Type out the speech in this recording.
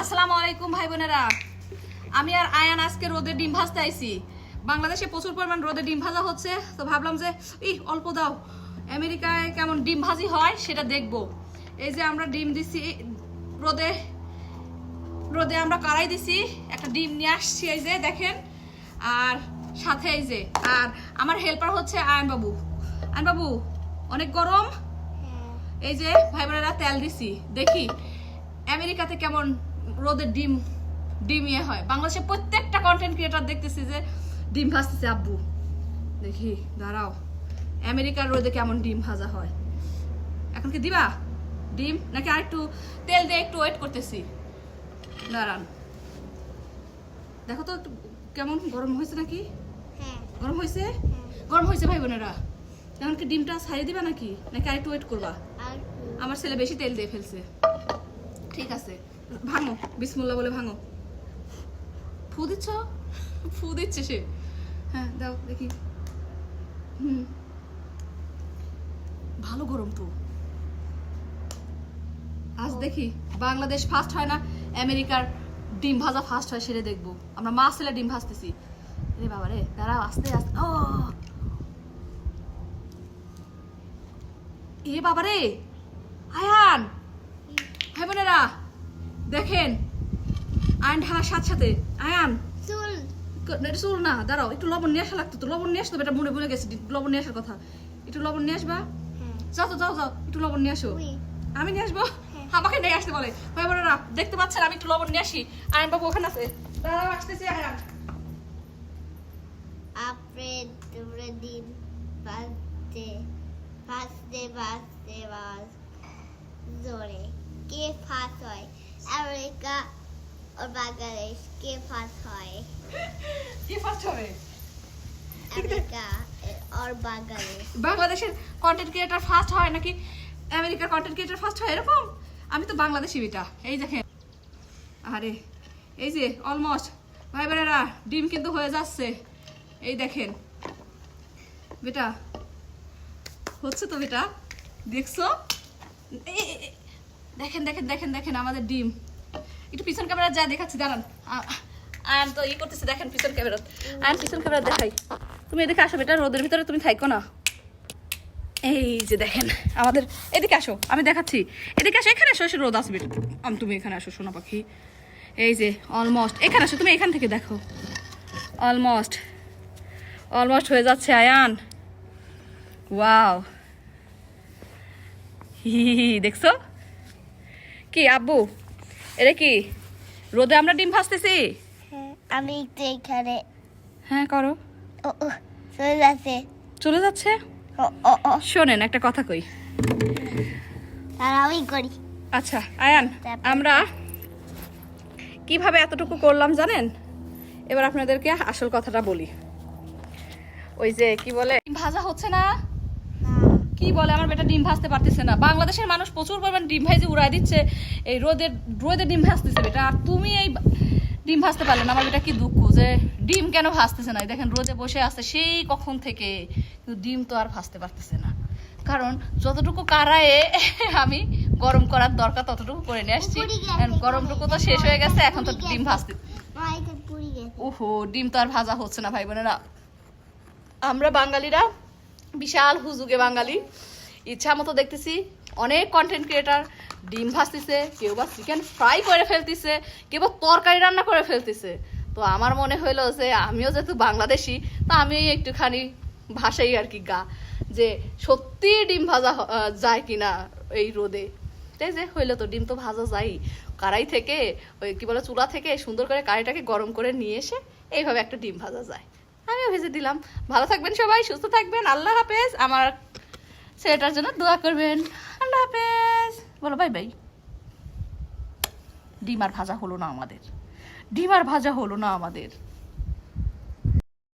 আসসালামু আলাইকুম ভাই বোনেরা। আমি আর আয়ান আজকে রোদে ডিম ভাজতে আইছি। বাংলাদেশে প্রচুর পরিমাণ রোদে ডিম ভাজা হচ্ছে তো ভাবলাম যে ই অল্প দাও। আমেরিকায় কেমন ডিম ভাজি হয় সেটা দেখব। এই যে আমরা ডিম দিছি রোদে রোদে আমরা কড়াই দিছি একটা ডিম নিয়ে আসছি এই যে দেখেন। আর সাথে এই যে আর আমার হেল্পার হচ্ছে আয়ন বাবু। আয়ন বাবু অনেক গরম? এই যে ভাই বোনেরা তেল দিছি দেখি। আমেরিকাতে কেমন রোদের ডিম ডিম ইয়ে হয়। বাংলাদেশে প্রত্যেকটা কন্টেন্ট ক্রিয়েটার দেখতেছি যে ডিম ভাজতেছে আব্বু দেখি দাঁড়াও। আমেরিকার রোদে কেমন ডিম ভাজা হয়? এখন কি দিবা? ডিম? নাকি আর একটু তেল দিয়ে একটু ওয়েট করতেছি? দাঁড়ান। দেখো তো একটু কেমন গরম হয়েছে নাকি? হ্যাঁ। গরম হয়েছে? গরম হয়েছে ভাই বোনেরা। এখন কি ডিমটা ছাড়িয়ে দিবা নাকি? নাকি আর একটু। ওয়েট করবা আমার ছেলে বেশি তেল দিয়ে ফেলছে। ঠিক আছে। ভাঙো বিসমুল্লাহ বলে ভাঙো। ফু দিচ্ছ? ফু দিচ্ছে সে। হ্যাঁ দাও দেখি। হুম। ভালো গরম তো। আজ দেখি বাংলাদেশ ফার্স্ট হয় না আমেরিকার ডিম ভাজা ফার্স্ট হয় সেটা দেখব। আমরা মা ছেলে ডিম ভাজতেছি। রে বাবা রে দাঁড়াও আস্তে আস্তে ও! এ বাবা রে আয়ান! ভাই বোনেরা! দেখেন। আয়ন ঢালার সাথে সাথে। আয়ান। চুল। এটা চুল না দাঁড়াও একটু লবণ নিয়ে আসা লাগতো তো লবণ নিয়ে আসতো এটা মনে ভুলে গেছি লবণ নিয়ে আসার কথা। একটু লবণ নিয়ে আসবা? হ্যাঁ। যাও তো যাও যাও একটু লবণ নিয়ে আসো। আমি নিয়ে আসব? হ্যাঁ। আমাকে নিয়ে আসতে বলে। ভাই দেখতে পাচ্ছেন আমি একটু লবণ নিয়ে আসি। আয়ন বাবু ওখানে আছে। দাঁড়াও আসতেছি আয়ান। আপরে তোমরা দিন জোরে কে ফাঁস হয়? আমেরিকা ও বাংলাদেশ কে ফাঁস হয় কি ফার্স্ট হবে আমেরিকা আর বাংলাদেশ বাংলাদেশের কন্টেন্ট ক্রিয়েটার ফার্স্ট হয় নাকি আমেরিকার কন্টেন্ট ক্রিয়েটার ফার্স্ট হয় এরকম? আমি তো বাংলাদেশি বেটা। এই দেখেন। আরে এই যে অলমোস্ট ভাই বোনেরা ডিম কিন্তু হয়ে যাচ্ছে। এই দেখেন। বেটা হচ্ছে তো বেটা। দেখছ? দেখেন দেখেন দেখেন দেখেন আমাদের ডিম। একটু পিছন ক্যামেরা যা দেখাচ্ছি দাঁড়ান। আয়ান তো ই করতেছে দেখেন পিছন ক্যামেরা। আয়ান পিছন ক্যামেরা দেখাই। তুমি এদিকে আসো বেটা রোদের ভিতরে তুমি থাইকো না। এই যে দেখেন আমাদের এদিকে আসো আমি দেখাচ্ছি। এদিকে আসো এখানে আসো এসে রোদ আসবে। আমি তুমি এখানে আসো সোনা পাখি। এই যে অলমোস্ট এখানে আসো তুমি এখান থেকে দেখো। অলমোস্ট অলমোস্ট হয়ে যাচ্ছে আয়ান। ওয়াও হি, দেখছ? কি আব্বু? এটা কি? রোদে আমরা ডিম ভাজতেছি? হ্যাঁ আমি একটু এখানে হ্যাঁ করো। ও ও চলে যাচ্ছে। চলে যাচ্ছে? শোনেন একটা কথা কই। আর আমি করি। আচ্ছা আয়ান আমরা কীভাবে এতটুকু করলাম জানেন? এবার আপনাদেরকে আসল কথাটা বলি। ওই যে কি বলে? ভাজা হচ্ছে না? কি বলে আমার বেটা ডিম ভাজতে পারতেছে না। বাংলাদেশের মানুষ প্রচুর পরিমাণ ডিম ভাইজে উড়াই দিচ্ছে। এই রোদের রোদে ডিম ভাজতেছে বেটা। আর তুমি এই ডিম ভাজতে পারলে না। আমার বেটা কি দুঃখ যে ডিম কেন ভাজতেছে না? দেখেন রোদে বসে আছে সেই কখন থেকে কিন্তু ডিম তো আর ভাজতে পারতেছে না। কারণ যতটুকু কারায়ে আমি গরম করার দরকার ততটুকু করে নিয়ে আসছি। গরমটুকু তো শেষ হয়ে গেছে এখন তো ডিম ভাজতে পুরি ওহো ডিম তো আর ভাজা হচ্ছে না ভাই বোনেরা। আমরা বাঙালিরা বিশাল হুজুগে বাঙালি। ইচ্ছা মতো দেখতেছি, অনেক কন্টেন্ট ক্রিয়েটার ডিম ভাজতেছে, কেউ বা চিকেন ফ্রাই করে ফেলতেছে, কেউ বা তরকারি রান্না করে ফেলতেছে। তো আমার মনে হইল যে, আমিও যেহেতু বাংলাদেশি, তা আমি একটুখানি ভাষাই আর কি গা, যে সত্যি ডিম ভাজা যায় কিনা এই রোদে। তাই যে, হইল তো, ডিম তো ভাজা যাই কড়াই থেকে ওই কি বলে, চুলা থেকে সুন্দর করে কড়াইটাকে গরম করে নিয়ে এসে এইভাবে একটা ডিম ভাজা যায়। আমিও ভেজে দিলাম। ভালো থাকবেন সবাই, সুস্থ থাকবেন। আল্লাহ হাফেজ। আমার ছেলেটার জন্য দোয়া করবেন। আল্লাহ হাফেজ। বলো, বাই বাই। ডিম আর ভাজা হলো না আমাদের। ডিম আর ভাজা হলো না আমাদের।